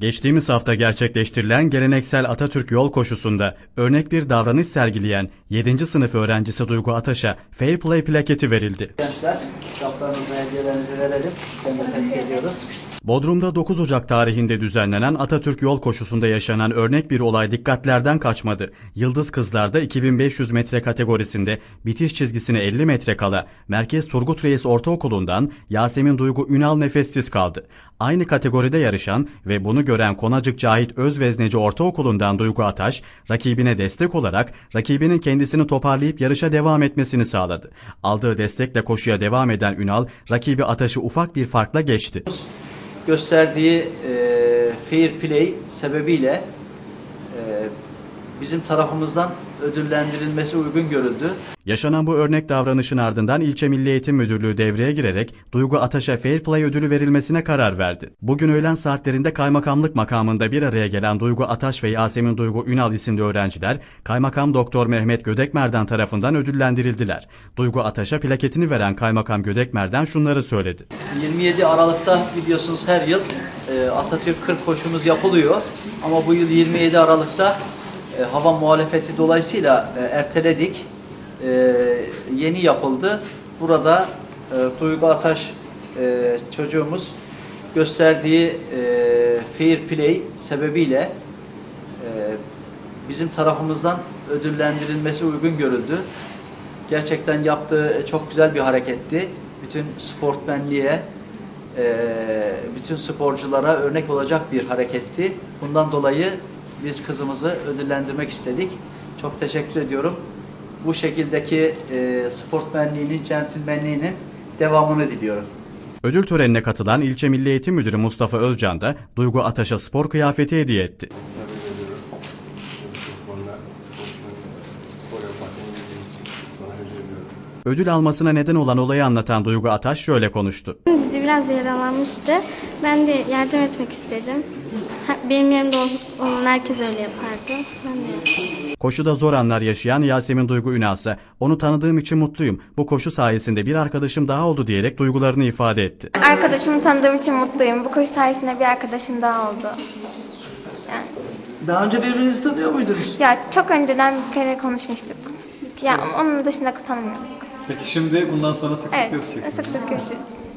Geçtiğimiz hafta gerçekleştirilen geleneksel Atatürk yol koşusunda örnek bir davranış sergileyen 7. sınıf öğrencisi Duygu Ataş'a Fair Play plaketi verildi. Gençler, kitaplarınızı, hediyelerinizi verelim. Seni de tebrik ediyoruz. Bodrum'da 9 Ocak tarihinde düzenlenen Atatürk yol koşusunda yaşanan örnek bir olay dikkatlerden kaçmadı. Yıldız Kızlar'da 2500 metre kategorisinde bitiş çizgisine 50 metre kala Merkez Turgut Reis Ortaokulu'ndan Yasemin Duygu Ünal nefessiz kaldı. Aynı kategoride yarışan ve bunu gören Konacık Cahit Özvezneci Ortaokulu'ndan Duygu Ataş, rakibine destek olarak rakibinin kendisini toparlayıp yarışa devam etmesini sağladı. Aldığı destekle koşuya devam eden Ünal, rakibi Ataş'ı ufak bir farkla geçti. Gösterdiği e, fair play sebebiyle bizim tarafımızdan ödüllendirilmesi uygun görüldü. Yaşanan bu örnek davranışın ardından İlçe Milli Eğitim Müdürlüğü devreye girerek Duygu Ataş'a Fair Play ödülü verilmesine karar verdi. Bugün öğlen saatlerinde kaymakamlık makamında bir araya gelen Duygu Ataş ve Yasemin Duygu Ünal isimli öğrenciler Kaymakam Doktor Mehmet Gödekmer'den tarafından ödüllendirildiler. Duygu Ataş'a plaketini veren Kaymakam Gödekmer'den şunları söyledi. 27 Aralık'ta biliyorsunuz her yıl e, Atatürk 40 koşumuz yapılıyor. Ama bu yıl 27 Aralık'ta e, hava muhalefeti dolayısıyla e, erteledik. E, yeni yapıldı. Burada e, Duygu Ataş e, çocuğumuz gösterdiği e, fair play sebebiyle e, bizim tarafımızdan ödüllendirilmesi uygun görüldü. Gerçekten yaptığı çok güzel bir hareketti. Bütün sportmenliğe, e, bütün sporculara örnek olacak bir hareketti. Bundan dolayı biz kızımızı ödüllendirmek istedik. Çok teşekkür ediyorum. Bu şekildeki e, sportmenliğinin, centilmenliğinin devamını diliyorum. Ödül törenine katılan İlçe Milli Eğitim Müdürü Mustafa Özcan da Duygu Ataş'a spor kıyafeti hediye etti. Ödül almasına neden olan olayı anlatan Duygu Ataş şöyle konuştu. Dizi biraz yaralanmıştı. Ben de yardım etmek istedim. Benim yerimde ol- olan herkes öyle yapardı. Ben de yaptım. Koşuda zor anlar yaşayan Yasemin Duygu Ünal ise onu tanıdığım için mutluyum. Bu koşu sayesinde bir arkadaşım daha oldu diyerek duygularını ifade etti. Arkadaşımı tanıdığım için mutluyum. Bu koşu sayesinde bir arkadaşım daha oldu. Yani, Daha önce birbirinizi tanıyor muydunuz? ya çok önceden bir kere konuşmuştuk. Ya onun dışında tanımıyorduk. Peki şimdi bundan sonra sık sık Evet, görüşeceksiniz. sık sık görüşürüz.